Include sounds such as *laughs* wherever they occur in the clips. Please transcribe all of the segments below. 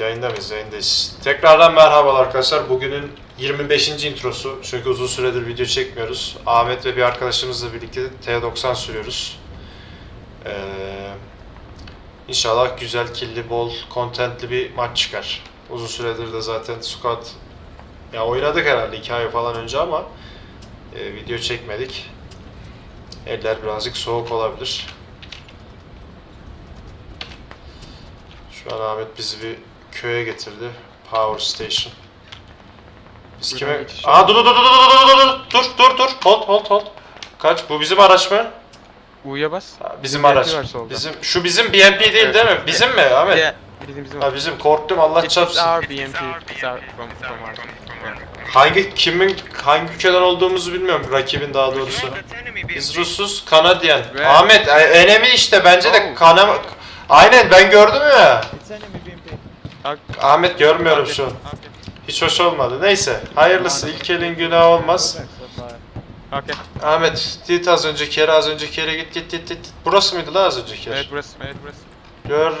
yayında mıyız? Yayındayız. Tekrardan merhabalar arkadaşlar. Bugünün 25. introsu. Çünkü uzun süredir video çekmiyoruz. Ahmet ve bir arkadaşımızla birlikte T90 sürüyoruz. Ee, inşallah güzel, killi, bol, contentli bir maç çıkar. Uzun süredir de zaten squad ya oynadık herhalde 2 ay falan önce ama e, video çekmedik. Eller birazcık soğuk olabilir. Şu an Ahmet bizi bir köye getirdi. Power Station. Biz Buradan kime... geçiş Aa dur dur dur dur dur dur dur dur dur hold hold hold. Kaç? Bu bizim araç mı? U'ya bas. Ha, Bizim BMP araç. var solda. Bizim şu bizim BMP değil Evet. değil mi? Bizim mi Ahmet? Yeah, bizim bizim. Ha bizim korktum Allah It's çarpsın. our BMP. It's our from from our. Hangi kimin hangi ülkeden olduğumuzu bilmiyorum rakibin daha doğrusu. Biz Rusuz, Kanadyen. Ve- Ahmet, e, enemy işte bence de Oh. kanam... Aynen ben gördüm ya. It's enemy BMP. Ahmet görmüyorum şu an. Hiç hoş olmadı. Neyse, hayırlısı. İlk elin günahı olmaz. Okay. Ahmet, git az önceki yere, az önceki yere git git git git. Burası mıydı la az önceki yer? Evet burası. Evet burası. Gör,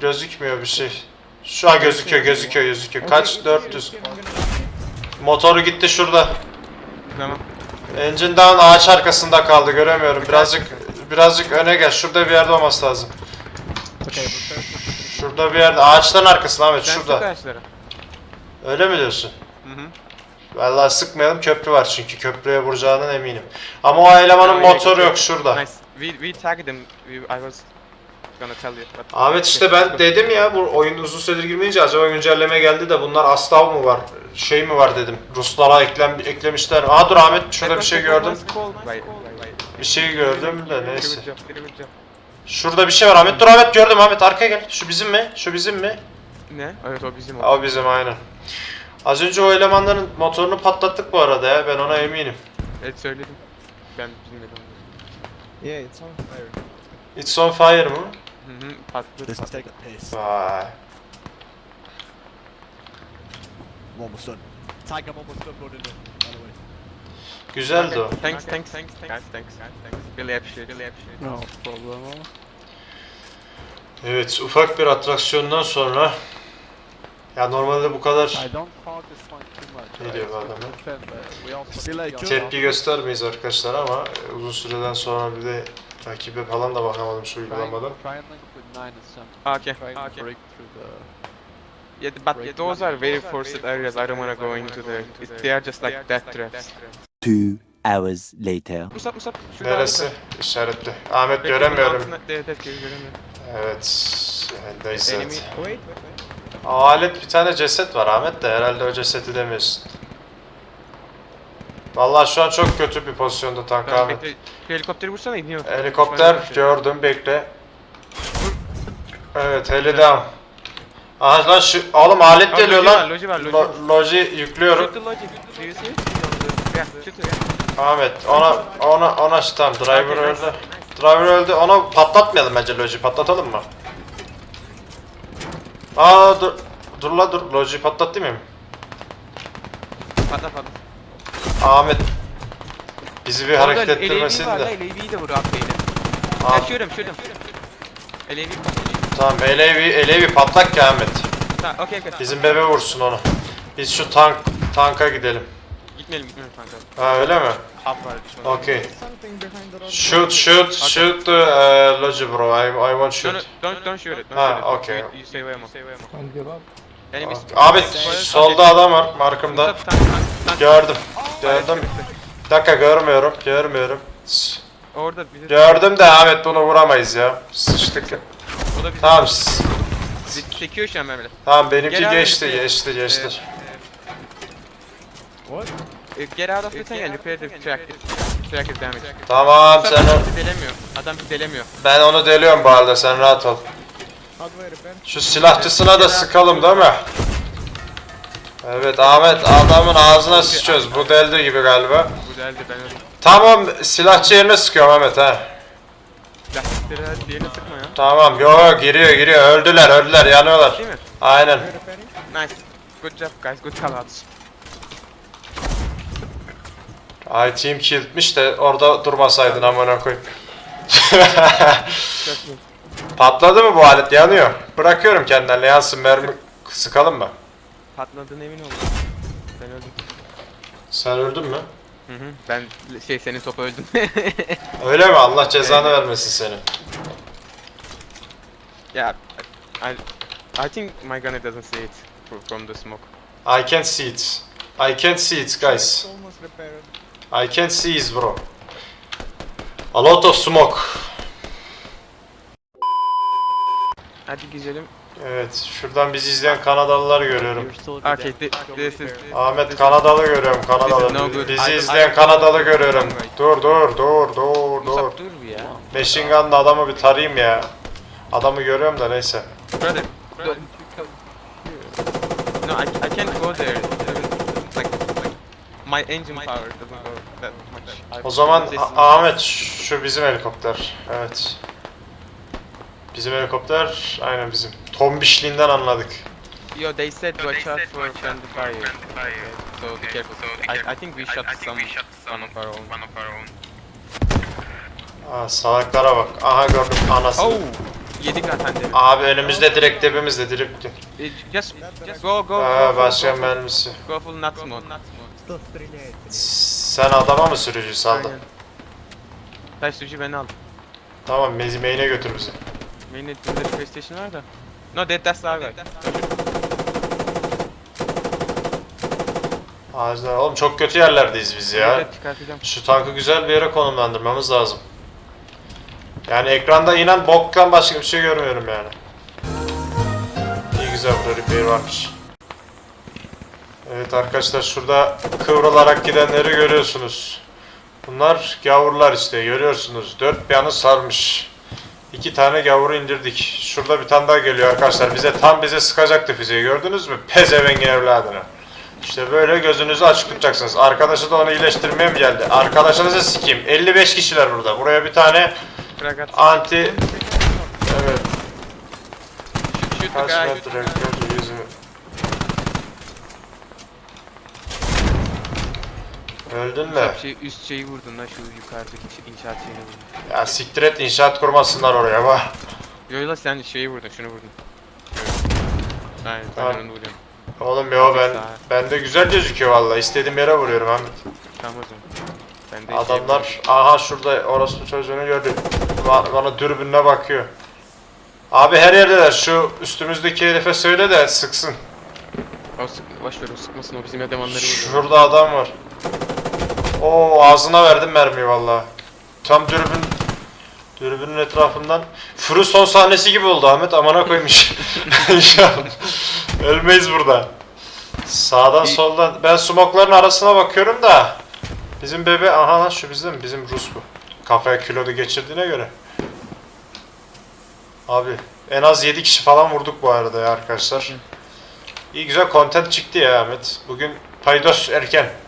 gözükmüyor bir şey. Şu an gözüküyor, gözüküyor, gözüküyor. Kaç? 400. Motoru gitti şurada. Tamam. Engine down ağaç arkasında kaldı, göremiyorum. Birazcık birazcık öne gel. Şurada bir yerde olması lazım. Şurada bir yerde. Ağaçların arkasında Ahmet, Sen sık şurada. Öyle mi diyorsun? Hı hı. Vallahi sıkmayalım köprü var çünkü köprüye vuracağından eminim. Ama o elemanın iyi, motoru yok şurada. Nice. We we tagged them. We, I was gonna tell you. But Ahmet işte ben dedim ya bu oyun uzun süredir girmeyince acaba güncelleme geldi de bunlar Aslav mı var şey mi var dedim. Ruslara eklem eklemişler. Aa dur Ahmet şurada bir şey gördüm. Bir şey gördüm de neyse. Good job, good job. Şurada bir şey var Ahmet. Dur Ahmet gördüm Ahmet arkaya gel. Şu bizim mi? Şu bizim mi? Ne? Evet o bizim. O bizim aynen. Az önce o elemanların motorunu patlattık bu arada ya ben ona eminim. Evet söyledim. Ben bilmedim. Yeah, it's on fire. It's on fire mı? Hı hı. Patladı. Patladı. take a piss. Vay. I'm almost done. Tag, I'm almost done running it. Güzeldi o. Thanks, thanks, thanks, thanks, thanks, thanks. Really appreciate, really appreciate. No problem. Evet, ufak bir atraksiyondan sonra ya normalde bu kadar ne diyor bu adamı? Tepki göstermeyiz arkadaşlar ama e, uzun süreden sonra bir de takibe falan da bakamadım şu uygulamadan. Okay, okay. Yeah, but those are very forested areas I don't wanna go into there. They are just like death traps. Two hours later. Musab, Musab. şurada Neresi? harita. İşaretli. Ahmet Bekle, göremiyorum. altında- Evet, evet, göremiyorum. Evet. Neyse. Enemy- evet. Wait, wait, wait. Alet bir tane ceset var Ahmet de herhalde o cesedi demiyorsun. Vallahi şu an çok kötü bir pozisyonda tank Tamam, Ahmet. bekle. Şu helikopteri vursana iniyor. Helikopter gördüm bekle. Evet heli down. Aha lan şu oğlum alet Aa, geliyor loji var, lan. loji var, loji Lo- loji yüklüyorum. Do you see Ahmet ona ona ona tamam driver öldü. Driver öldü. Onu patlatmayalım bence loji. Patlatalım mı? Aa dur. Dur la dur. Loji patlat değil miyim? Patla patla. Ahmet bizi bir hareket ettirmesin de. la, LAV'yi de vur atlayın. Aa, Ya shoot him. LAV tamam LAV, LAV patlak ki Ahmet. Tamam, okay, okay. Bizim bebe vursun onu. Biz şu tank tanka gidelim. Gitmeyelim, gitmeyelim kanka. Ha öyle mi? Hub var düşman. Okay. Something behind the road. Shoot shoot shoot the uh, logi bro. I, I want Don't, shoot. don't, don't shoot it. Don't Ha, shoot it. okay. You, you stay away mo. Stay away mo. Don't give up. Enemies. Ahmet solda adam var markımda. Tank, tank, tank, tank. Gördüm. Gördüm. Bir dakika görmüyorum. Görmüyorum. S- Orada bizi... Gördüm de Ahmet bunu vuramayız ya. Sıçtık. O da bizi... Tamam. s- Bizi çekiyor şu an. Tamam benimki Gel abi, geçti işte, geçti geçti. What? Uh, Get out of the tank and repair the track. Track is damaged. Tamam sen Adam o- delemiyor. Adam delemiyor. ben onu deliyorum bu arada sen rahat ol. Şu silahçısına da sıkalım değil mi? Evet Ahmet adamın ağzına sıçıyoruz. Bu deldi gibi galiba. Bu deldi ben öldüm. Tamam silahçı yerine sıkıyorum Ahmet ha. Her diğerine sıkma ya. Tamam yo yo giriyor giriyor öldüler öldüler yanıyorlar. Aynen. Nice. Good job guys. Good outs. Ay team killmiş de orada durmasaydın amına koy. *laughs* Çok iyi. Patladı mı bu alet yanıyor. Bırakıyorum kendilerine yansın mermi Sıkalım mı? Patladığına emin oldum. Ben öldüm. Sen öldün mü? Hı hı. Ben şey senin topa öldüm. *laughs* Öyle mi? Allah cezanı vermesin seni. yeah. I, I think my gunner doesn't see it fro- from the smoke. I can't see it. I can't see it guys. It's almost repaired. I can't see it bro. A lot of smoke. Hadi güzelim. Evet, şuradan bizi izleyen Kanadalılar görüyorum. Okay, this is Ahmet Kanadalı görüyorum, Kanadalı. İs. Bizi izleyen Kanadalı görüyorum. Dur, dur, dur, dur, dur. Machine Gun'la adamı bir tarayayım ya. Adamı görüyorum da neyse. Brother. No, I, I can't go there. It doesn't, like, like, my engine power doesn't go that much. O zaman Ahmet şu bizim helikopter. Evet. Bizim helikopter aynen bizim. Tombişliğinden anladık. Yo, they said watch out for friendly fire. So be careful. I, I think we shot some one of our own. Aa, salaklara bak. Aha gördüm anasını. Oh! Yedik zaten demin. Abi önümüzde direkt dibimizde direkt. It- Just, just go, go, Aa, go, başka go, go, mermisi. go full nuts mode. Sen adama mı sürücü saldın? Aynen. Ben sürücü beni al. Tamam mezi main'e götür bizi. Main'e bizde PlayStation var da. No dead that's our guy. Ağaçlar oğlum çok kötü yerlerdeyiz biz ya. Şu tankı güzel bir yere konumlandırmamız lazım. Yani ekranda inen boktan başka bir şey görmüyorum yani. İyi güzel burada repair varmış. Evet arkadaşlar şurada kıvrılarak gidenleri görüyorsunuz. Bunlar gavurlar işte görüyorsunuz. Dört bir yanı sarmış. İki tane gavuru indirdik. Şurada bir tane daha geliyor arkadaşlar. Bize tam bize sıkacaktı füzeyi gördünüz mü? Pezevengin evladını. İşte böyle gözünüzü açık tutacaksınız. Arkadaşı da onu iyileştirmeye mi geldi? Arkadaşınızı sikeyim. 55 kişiler burada. Buraya bir tane anti... Evet. Kaç metre? Öldün mü? Musab şey, üst şeyi vurdun lan şu yukarıdaki şey- inşaat şeyini vurdun. Ya siktir et inşaat kurmasınlar oraya bak. Yo la sen şeyi vurdun, şunu vurdun. Aynen, Tamam. ben vuruyorum. Oğlum yo ben bende güzel gözüküyor vallahi. İstediğim yere vuruyorum Ahmet. Tamam o zaman. Ben de şey Adamlar aha şurada orospu çocuğunu gördüm. Ba- Bana dürbünle bakıyor. Abi her yerdeler. Şu üstümüzdeki herife söyle de sıksın. O sık, boş ver o sıkmasın o bizim elemanları vuruyor. Şurada adam var. Oo ağzına verdim mermiyi vallahi. Tam dürbün dürbünün etrafından Furu son sahnesi gibi oldu Ahmet amına koymuş. *laughs* İnşallah. Ölmeyiz burada. Sağdan soldan ben smokların arasına bakıyorum da bizim bebe aha lan şu bizim bizim Rus bu. Kafaya kilodu geçirdiğine göre. Abi en az 7 kişi falan vurduk bu arada ya arkadaşlar. İyi güzel content çıktı ya Ahmet. Bugün paydos erken.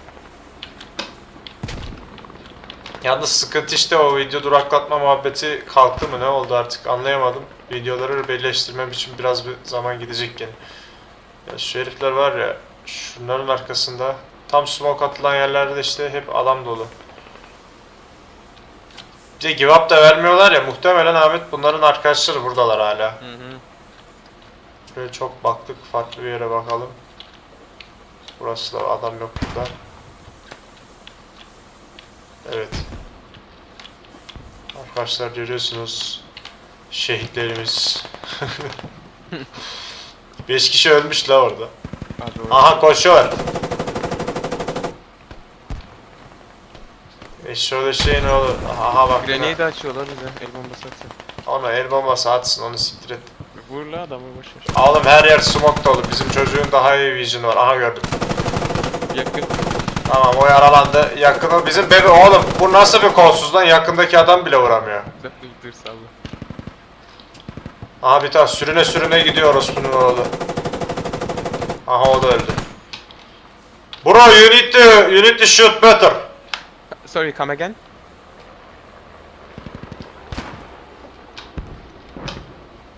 Yalnız sıkıntı işte o video duraklatma muhabbeti kalktı mı ne oldu artık anlayamadım. Videoları birleştirmem için biraz bir zaman gidecek gene. Ya şu herifler var ya şunların arkasında tam smoke atılan yerlerde de işte hep adam dolu. Bir de give up da vermiyorlar ya muhtemelen Ahmet bunların arkadaşları buradalar hala. Hı hı. Böyle çok baktık farklı bir yere bakalım. Burası da adam yok burada. Evet. Arkadaşlar görüyorsunuz. Şehitlerimiz. *laughs* 5 kişi ölmüş la orada. Aha koşuyor. E şöyle şey ne olur? Aha bak. Grenade açıyorlar bize. El bombası atıyor. Onu el bombası atsın onu siktir et. Vur la adamı boş ver. Oğlum her yer smoke dolu. Bizim çocuğun daha iyi vision var. Aha gördüm. Yakın. Tamam o yaralandı. Yakını bizim bebe oğlum bu nasıl bir kolsuz lan yakındaki adam bile vuramıyor. Dur salla. Aha bir tane sürüne sürüne gidiyor orospunun oğlu. Aha o da öldü. Bro you need to, you need to shoot better. Sorry, come again?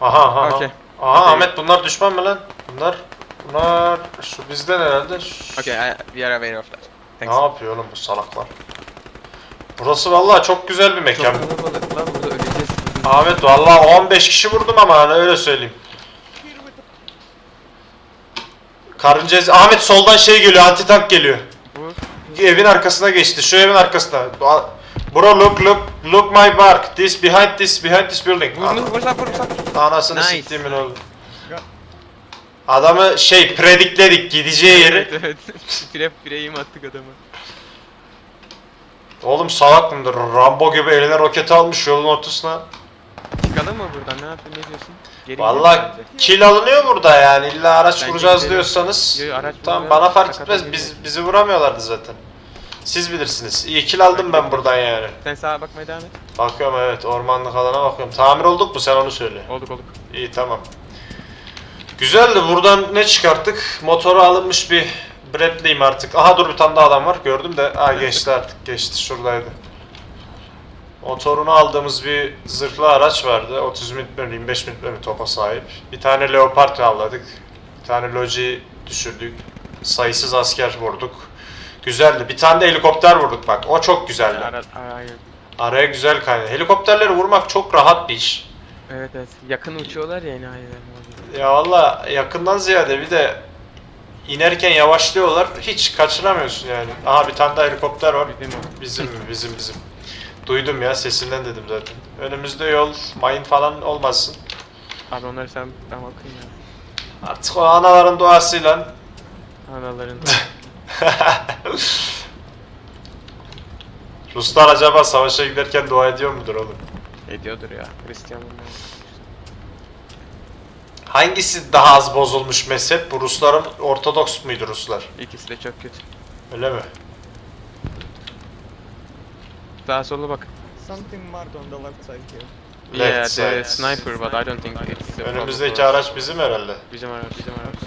Aha aha. aha. Okay. Aha Okay. Ahmet bunlar düşman mı lan? Bunlar bunlar şu bizden herhalde. Şu- Okay, I, we are aware of that. Ne Thanks. yapıyor oğlum bu salaklar? Burası vallahi çok güzel bir Çok mekan. kalabalık lan burada öleceğiz. Ahmet vallahi 15 kişi vurdum ama hani öyle söyleyeyim. Karınca ez- Ahmet soldan şey geliyor. Anti tank geliyor. Vur. Evin arkasına geçti. Şu evin arkasına. Bro look look look my mark. This behind this behind this building. Vur Ana- vur vur. Anasını Nice. siktiğimin oğlu. Adamı şey predikledik gideceği yeri. Evet. *laughs* Pire pireyim attık adamı. Oğlum salak mıdır? Rambo gibi eline roket almış yolun ortasına. Çıkalım mı buradan ne yapıyorsun ne diyorsun? Geri gidelim bence. kill alınıyor burada yani. İlla araç Bence vuracağız gidelim. diyorsanız. Yo, yo, araç tamam vuracağız, bana fark etmez. Biz bizi vuramıyorlardı zaten. Siz bilirsiniz. İyi kill aldım ben buradan yani. Sen sağa bakmaya devam et. Bakıyorum evet ormanlık alana bakıyorum. Tamir olduk mu sen onu söyle. Olduk olduk. İyi tamam. Güzeldi. Buradan ne çıkarttık? Motoru alınmış bir Bradley'im artık. Aha dur bir tane daha adam var. Gördüm de. Aa *laughs* geçti artık. Geçti. Şuradaydı. Motorunu aldığımız bir zırhlı araç vardı. 30 mm, 25 mm topa sahip. Bir tane Leopard avladık. Bir tane Logi düşürdük. Sayısız asker vurduk. Güzeldi. Bir tane de helikopter vurduk bak. O çok güzeldi. Araya güzel kaynadı. Helikopterleri vurmak çok rahat bir iş. Evet evet. Yakın uçuyorlar ya aynen. Ya valla yakından ziyade bir de inerken yavaşlıyorlar. Hiç kaçıramıyorsun yani. Aha bir tane daha helikopter var. Bizim. Bizim mi? Bizim bizim. Duydum ya sesinden dedim zaten. Önümüzde yol, mayın falan olmasın. Abi onları sen ben bakayım ya. Artık o anaların duasıyla. Analarında. *laughs* Ruslar acaba savaşa giderken dua ediyor mudur oğlum? Ediyordur ya. Hristiyan. Hangisi daha az bozulmuş mezhep? Bu Rusların Ortodoks muydu Ruslar? İkisi de çok kötü. Öyle mi? Daha sola bak. Something marked on the left side here. Left yeah, side. the sniper but I don't think it's a problem Önümüzdeki us. araç bizim herhalde. Bizim araç, bizim araç.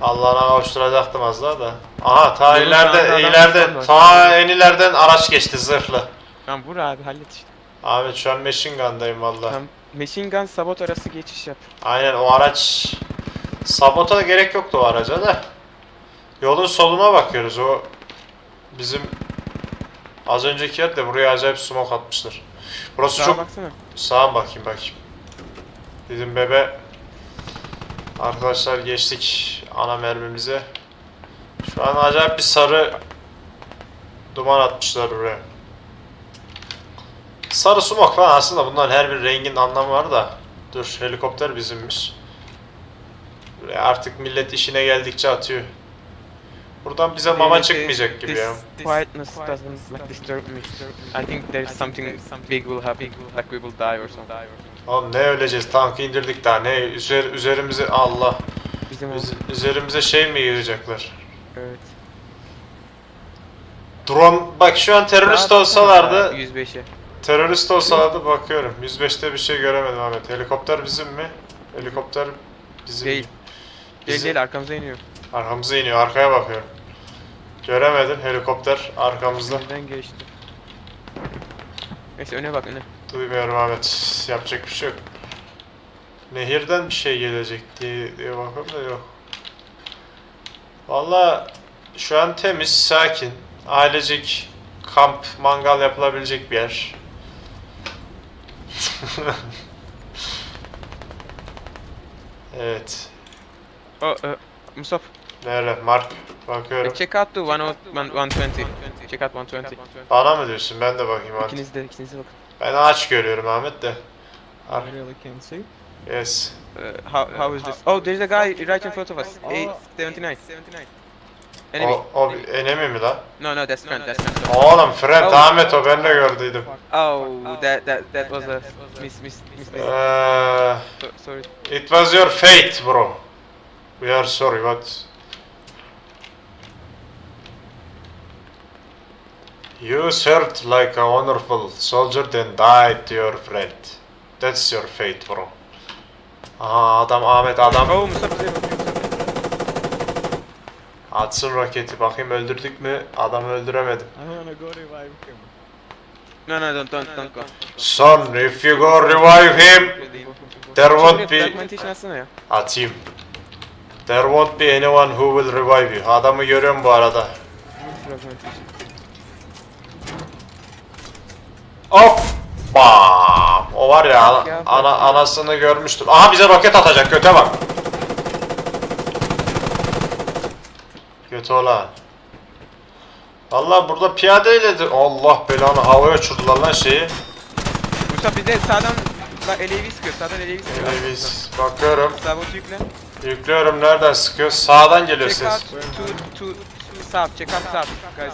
Allah'ına kavuşturacaktım az daha da. Aha ta ileride, adam ileride, var. ta en ileriden araç geçti zırhlı. Tamam vur abi hallet işte. Ahmet şu an machine gun'dayım valla. Tamam. Machine gun sabot arası geçiş yap. Aynen o araç... Sabota da gerek yoktu o araca da. Yolun soluna bakıyoruz o... Bizim... Az önceki yer de buraya acayip smoke atmışlar. Burası Sağa çok... baksana. Sağa bakayım bakayım. Bizim bebe... Arkadaşlar geçtik ana mermimize. Şu an acayip bir sarı duman atmışlar buraya. Sarı sumak falan aslında bunların her bir rengin anlamı var da. Dur helikopter bizimmiş. Buraya artık millet işine geldikçe atıyor. Buradan bize mama çıkmayacak gibi ya. Quietness doesn't like disturb me. I think there's something big will happen. Like we will die or something. Oğlum ne öleceğiz tankı indirdik daha ne üzer, üzerimize Allah Bizim Üz- üzerimize şey mi yığacaklar? Evet. Drone bak şu an terörist olsalardı 105'e. Terörist olsalardı bakıyorum. 105'te bir şey göremedim Ahmet. Helikopter bizim mi? Helikopter bizim Değil. Değil Bizim- değil. Arkamıza iniyor. arkamıza iniyor. Arkaya bakıyorum. Göremedim. Helikopter arkamızda. Önden geçti. Neyse öne bak öne. duymuyorum Ahmet. Yapacak bir şey yok. Nehirden bir şey gelecek diye, diye bakıyorum da yok. Valla şu an temiz sakin ailecek kamp mangal yapılabilecek bir yer *laughs* Evet. Oh, uh, Musab, Nerede? Mark. Bakıyorum. check out the 10 120. Check out 120. Bana mı diyorsun? Ben de bakayım hadi. İkiniz de, ikiniz de bakın. Ben ağaç görüyorum Ahmet de. Ar- I really can't see. yes. Uh, how, how is this? Oh, there's a guy right in front of us. A79. Enemy. O, o bir enemi mi lan? No, no, that's friend, that's friend. Oğlum friend Oh. Ahmet o ben de gördüydüm. Oh, that, that, that was a miss, miss. Eee, So, sorry. it was your fate bro. We are sorry but... You served like a wonderful soldier then died to your friend. That's your fate bro. Aha adam Ahmet adam. Oh, bakıyor. Atsın roketi bakayım öldürdük mü? Adamı öldüremedim. No, no, don't, don't, don't go. Son if you go revive him there won't be atayım. There won't be anyone who will revive you. Adamı görüyorum bu arada. Hop! Bam! O var ya ana, ana- anasını görmüştüm. Aha bize roket atacak köte bak. Metola. Vallahi burada piyadeyle de Allah belanı havaya uçurdular lan şeyi. Musab bize sağdan bak elevi sıkıyor. Sağdan elevi sıkıyor. Biz bakıyorum. Musab botu yükle. Yüklüyorum nereden sıkıyor? Sağdan geliyor Check out ses. to to south. Check out south, guys.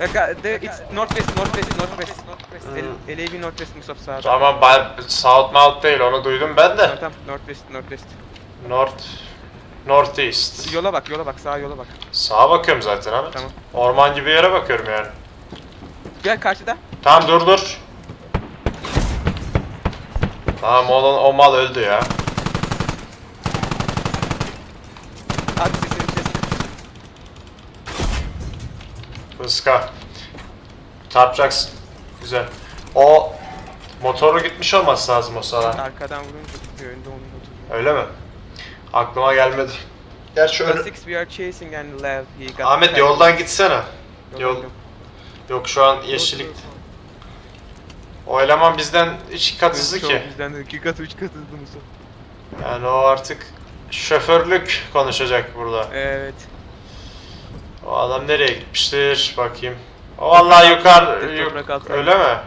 Uh, the, it's northwest, northwest, northwest. Hmm. El, LAV northwest Musab sağda. Tamam South Mount değil onu duydum ben de. tamam northwest, northwest. North Northeast. Yola bak, yola bak, sağa yola bak. Sağa bakıyorum zaten Ahmet. Tamam. Orman gibi yere bakıyorum yani. Gel karşıda. Tamam dur dur. Tamam o, o mal öldü ya. Abi sesini kes. Fıska. Çarpacaksın. Güzel. O motoru gitmiş olması lazım o sırada. Arkadan vurunca önde onun motoru. Öyle mi? Aklıma gelmedi. Gerçi öyle... Six, we are chasing and left. He got Ahmet yoldan gitsene. Yol-. Yok şu an yeşillik. O eleman bizden iki kat hızlı ki. Bizden de iki kat, üç kat hızlı. Yani o artık şoförlük konuşacak burada. Evet. O adam nereye gitmiştir bakayım. O vallahi yukarı yuk- öyle mi?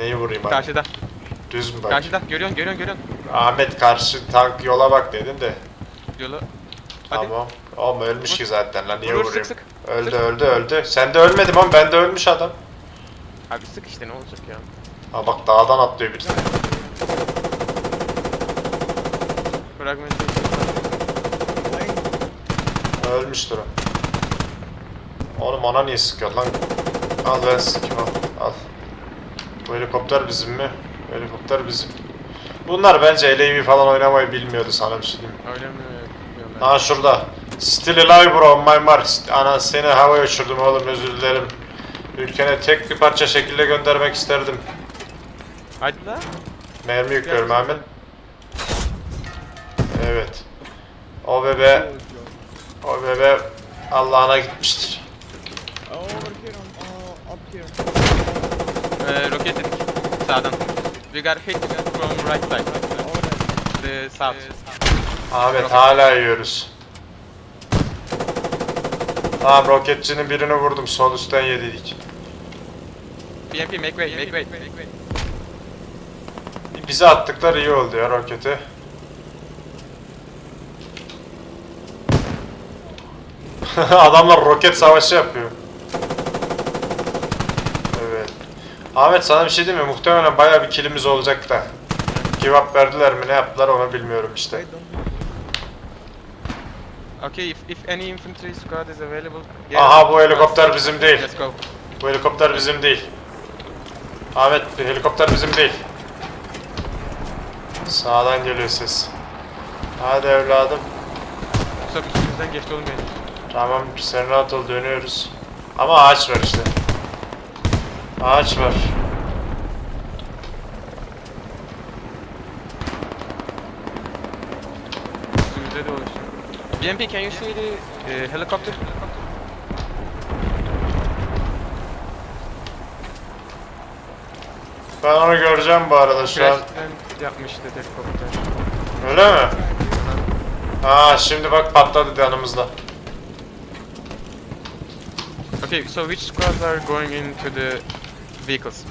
Neyi vurayım abi? Karşıda. Düz mü bak? Karşıda. Görüyorsun, görüyorsun, görüyorsun. Ahmet karşı tank yola bak dedin de. Yola. Hadi. Tamam. Oğlum ölmüş ki zaten lan niye Vur, vurayım? sık, sık. Öldü Sık. öldü öldü. Sen de ölmedim ama ben de ölmüş adam. Abi sık işte ne olacak ya. Ha bak dağdan atlıyor birisi. Flying. Ölmüştür o. Oğlum ona niye sıkıyor lan? Al ben sıkayım al. Al. Bu helikopter bizim mi? Helikopter bizim. Bunlar bence LAV falan oynamayı bilmiyordu sana bir şey diyeyim. Öyle mi? Bilmiyorum ben. Ha şurada. Still alive bro on my mark. Ana seni havaya uçurdum oğlum özür dilerim. Ülkene tek bir parça şekilde göndermek isterdim. Hadi la. Mermi yüklüyorum. Ahmet. Evet. O bebe, o bebe Allah'ına gitmiştir. Uh, over here, on, uh, up here. Ee, roket dedik. Sağdan. We got hit from right side. The south. Ahmet hala yiyoruz. Tamam roketçinin birini vurdum. Sol üstten yedik. BMP make way, make way. Bize attıkları iyi oldu ya roketi. *laughs* Adamlar roket savaşı yapıyor. Evet. Ahmet sana bir şey diyeyim mi? Muhtemelen bayağı bir kilimiz olacak da. Give up verdiler mi ne yaptılar onu bilmiyorum işte. Okay, if, if any infantry squad is available. Aha, bu helikopter bizim değil. Let's go. Bu helikopter bizim değil. Ahmet bu helikopter bizim değil. Sağdan geliyor ses. Hadi evladım. Musa üstümüzden geçti oğlum benim. Tamam sen rahat ol dönüyoruz. Ama ağaç var işte. Ağaç var. De oluşuyor. BMP can you see the uh, helicopter? Ben onu göreceğim bu arada şu an. Crash land yapmıştı helikopter. Öyle mi? Ha şimdi bak patladı yanımızda. Okay, so which squads are going into the vehicles?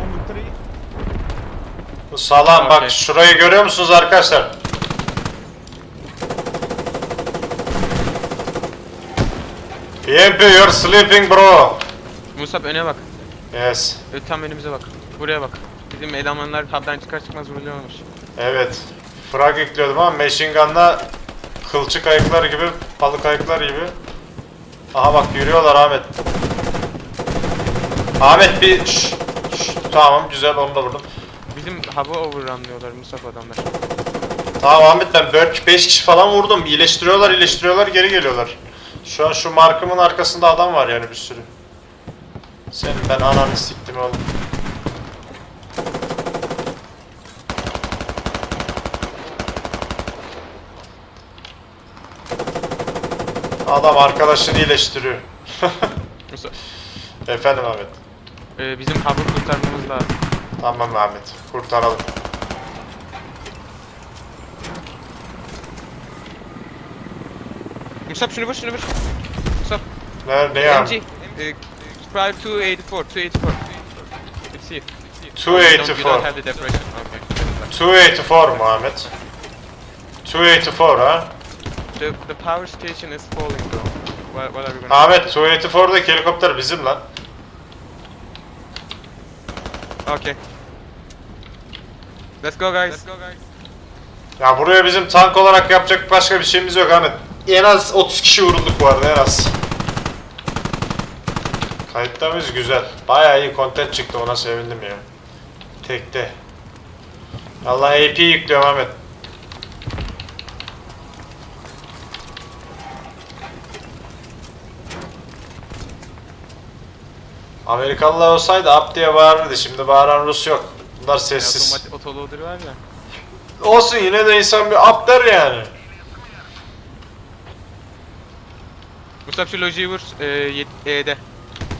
On the tree. Bu salam bak Okey. şurayı görüyor musunuz arkadaşlar? BMP you're sleeping bro. Musab öne bak. Yes. Ö- Tam önümüze bak. Buraya bak. Bizim elemanlar hub'dan çıkar çıkmaz vuruluyormuş. Evet. Frag yüklüyordum ama machine gun'la kılçık ayıklar gibi, balık ayıklar gibi. Aha bak yürüyorlar Ahmet. Ahmet bir şş, tamam güzel onu da vurdum. Bizim hava overrunlıyorlar Mustafa adamlar. Tamam Ahmet ben Birch 5 kişi falan vurdum. İyileştiriyorlar iyileştiriyorlar geri geliyorlar. Şu an şu markımın arkasında adam var yani bir sürü. Senin ben ananı siktim oğlum. Adam arkadaşını iyileştiriyor. *laughs* Efendim Ahmet e, bizim hub'ı kurtarmamız lazım. Tamam Ahmet. Kurtaralım. Musab şunu vur şunu vur. Musab. Ne, ne ya? MG. E, Prime 284. 284. It's here. 284. You don't have the depression. Okay. 284 mu Ahmet? 284 ha? The, the power station is falling though. What, what are we gonna Ahmet 284'daki helikopter bizim lan. Okay. Let's go guys. Let's go guys. Ya buraya bizim tank olarak yapacak başka bir şeyimiz yok Ahmet. En az 30 kişi vurulduk bu arada en az. Kayıtlarımız güzel. Bayağı iyi content çıktı ona sevindim ya. Tekte. Allah AP yüklüyorum Ahmet. Amerikalılar olsaydı up diye bağırırdı. Şimdi bağıran Rus yok. Bunlar sessiz. Otomatik var ya. Olsun yine de insan bir up der yani. Musab şu lojiyi vur. E, yet- E'de.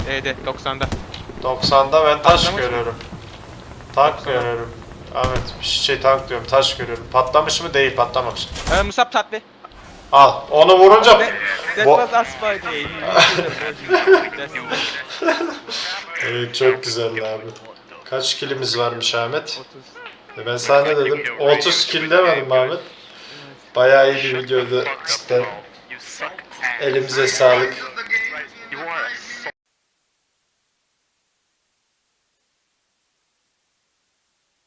E'de 90'da. 90'da ben taş Patlamış mı? görüyorum. Tank görüyorum. Ahmet bir şey tank diyorum taş görüyorum. Patlamış mı? Değil patlamamış. E, Musab tatlı. Al onu vurunca That, Bo- was us by the *laughs* Evet, çok güzeldi abi. Kaç kilimiz varmış Ahmet? 30. E Ben sana ne dedim? 30 kill demedim mi Ahmet. Bayağı iyi bir videoydu cidden. Elimize sağlık.